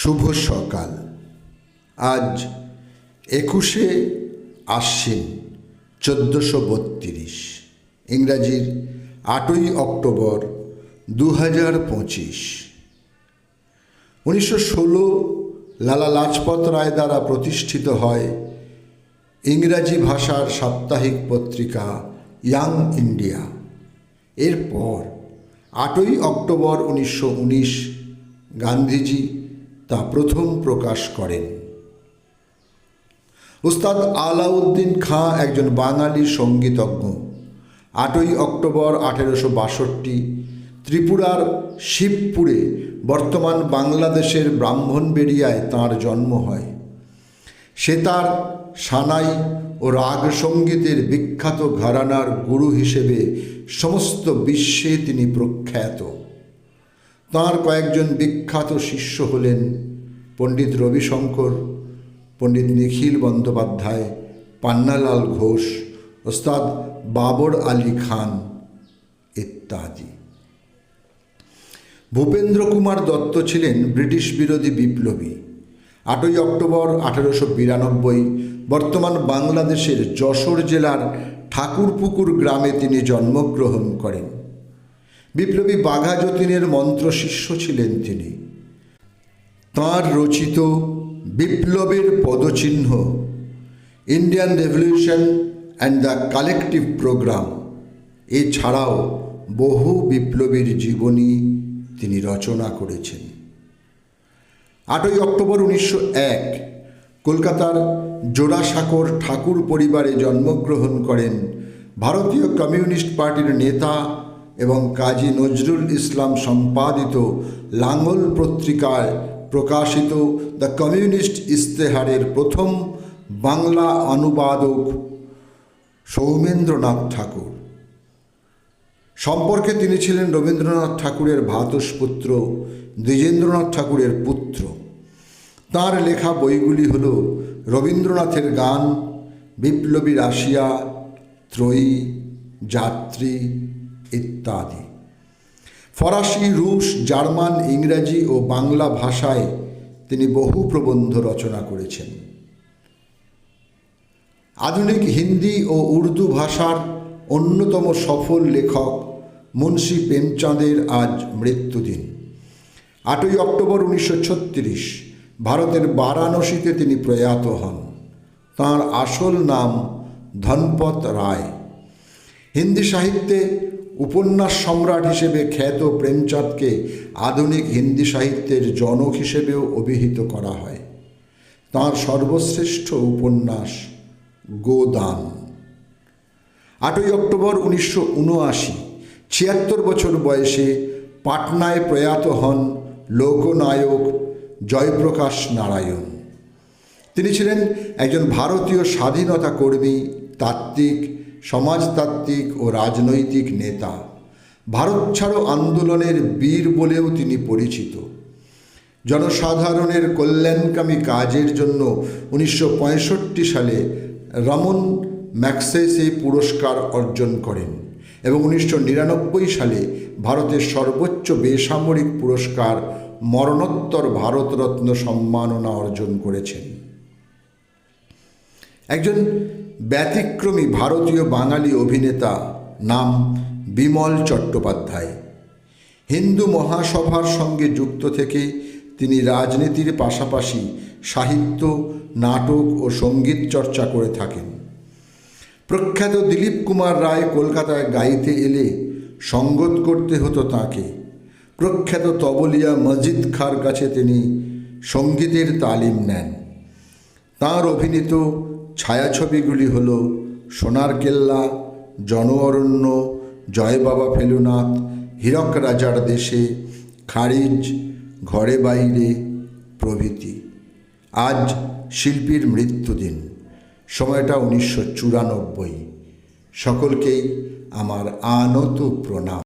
শুভ সকাল। আজ একুশে আশ্বিন চোদ্দোশো বত্রিশ, ইংরাজির আটই অক্টোবর দু হাজার পঁচিশ। উনিশশো ষোলো লালা লাজপত রায় দ্বারা প্রতিষ্ঠিত হয় ইংরাজি ভাষার সাপ্তাহিক পত্রিকা ইয়াং ইন্ডিয়া। এরপর আটই অক্টোবর উনিশশো উনিশ, গান্ধীজি তা প্রথম প্রকাশ করেন। উস্তাদ আলাউদ্দিন খাঁ একজন বাঙালি সঙ্গীতজ্ঞ। আটই অক্টোবর আঠেরোশো বাষট্টি ত্রিপুরার শিবপুরে বর্তমান বাংলাদেশের ব্রাহ্মণবেড়িয়ায় তাঁর জন্ম হয়। সে তার সানাই ও রাগ সঙ্গীতের বিখ্যাত ঘরানার গুরু হিসেবে সমস্ত বিশ্বে তিনি প্রখ্যাত। তাঁর কয়েকজন বিখ্যাত শিষ্য হলেন পণ্ডিত রবিশঙ্কর, পণ্ডিত নিখিল বন্দ্যোপাধ্যায়, পান্নালাল ঘোষ, ওস্তাদ বাবর আলী খান ইত্যাদি। ভূপেন্দ্র কুমার দত্ত ছিলেন ব্রিটিশ বিরোধী বিপ্লবী। আটই অক্টোবর আঠেরোশো বিরানব্বই বর্তমান বাংলাদেশের যশোর জেলার ঠাকুরপুকুর গ্রামে তিনি জন্মগ্রহণ করেন। বিপ্লবী বাঘা যতীনের মন্ত্রশিষ্য ছিলেন তিনি। তাঁর রচিত বিপ্লবের পদচিহ্ন, Indian revolution and the collective programme, এছাড়াও বহু বিপ্লবীর জীবনী তিনি রচনা করেছেন। আটই অক্টোবর উনিশশো এক, কলকাতার জোড়াসাঁকোর ঠাকুর পরিবারে জন্মগ্রহণ করেন ভারতীয় কমিউনিস্ট পার্টির নেতা এবং কাজী নজরুল ইসলাম সম্পাদিত লাঙ্গল পত্রিকায় প্রকাশিত দ্য কমিউনিস্ট ইস্তেহারের প্রথম বাংলা অনুবাদক সৌমেন্দ্রনাথ ঠাকুর। সম্পর্কে তিনি ছিলেন রবীন্দ্রনাথ ঠাকুরের ভ্রাতুষ্পুত্র দ্বিজেন্দ্রনাথ ঠাকুরের পুত্র। তার লেখা বইগুলি হল রবীন্দ্রনাথের গান, বিপ্লবী রাশিয়া, ত্রয়ী, যাত্রী ইত্যাদি। ফরাসি, রুশ, জার্মান, ইংরাজি ও বাংলা ভাষায় তিনি বহু প্রবন্ধ রচনা করেছেন। আধুনিক হিন্দি ও উর্দু ভাষার অন্যতম সফল লেখক মুন্সী প্রেমচাঁদের আজ মৃত্যুদিন। আটই অক্টোবর উনিশশো ছত্রিশ, ভারতের বারাণসীতে তিনি প্রয়াত হন। তাঁর আসল নাম ধনপত রায়। হিন্দি সাহিত্যে উপন্যাস সম্রাট হিসেবে খ্যাত প্রেমচাঁদকে আধুনিক হিন্দি সাহিত্যের জনক হিসেবেও অভিহিত করা হয়। তাঁর সর্বশ্রেষ্ঠ উপন্যাস গোদান। আটই অক্টোবর উনিশশো উনআশি, ছিয়াত্তর বছর বয়সে পাটনায় প্রয়াত হন লোকনায়ক জয়প্রকাশ নারায়ণ। তিনি ছিলেন একজন ভারতীয় স্বাধীনতা কর্মী, তাত্ত্বিক সমাজতাত্ত্বিক ও রাজনৈতিক নেতা। ভারত ছাড়ো আন্দোলনের বীর বলেও তিনি পরিচিত। জনসাধারণের কল্যাণকামী কাজের জন্য উনিশশো পঁয়ষট্টি সালে রমন ম্যাক্সেসে পুরস্কার অর্জন করেন এবং উনিশশো নিরানব্বই সালে ভারতের সর্বোচ্চ বেসামরিক পুরস্কার মরণোত্তর ভারতরত্ন সম্মাননা অর্জন করেছেন। একজন ব্যতিক্রমী ভারতীয় বাঙালি অভিনেতা নাম বিমল চট্টোপাধ্যায়। হিন্দু মহাসভার সঙ্গে যুক্ত থেকে তিনি রাজনীতির পাশাপাশি সাহিত্য, নাটক ও সংগীত চর্চা করে থাকেন। প্রখ্যাত দিলীপ কুমার রায় কলকাতায় গাইতে এলে সঙ্গত করতে হতো তাকে। প্রখ্যাত তবলিয়া মজিদ খার কাছে তিনি সঙ্গীতের তালিম নেন। তাঁর অভিনীত ছায়াছবিগুলি হল সোনার কেল্লা জন অরণ্য জয় বাবা ফেলুনাথ, হীরক রাজার দেশে, খারিজ, ঘরে বাইরে, প্রভৃতি। আজ শিল্পীর মৃত্যুদিন, সময়টা উনিশশো চুরানব্বই। সকলকেই আমার আনত প্রণাম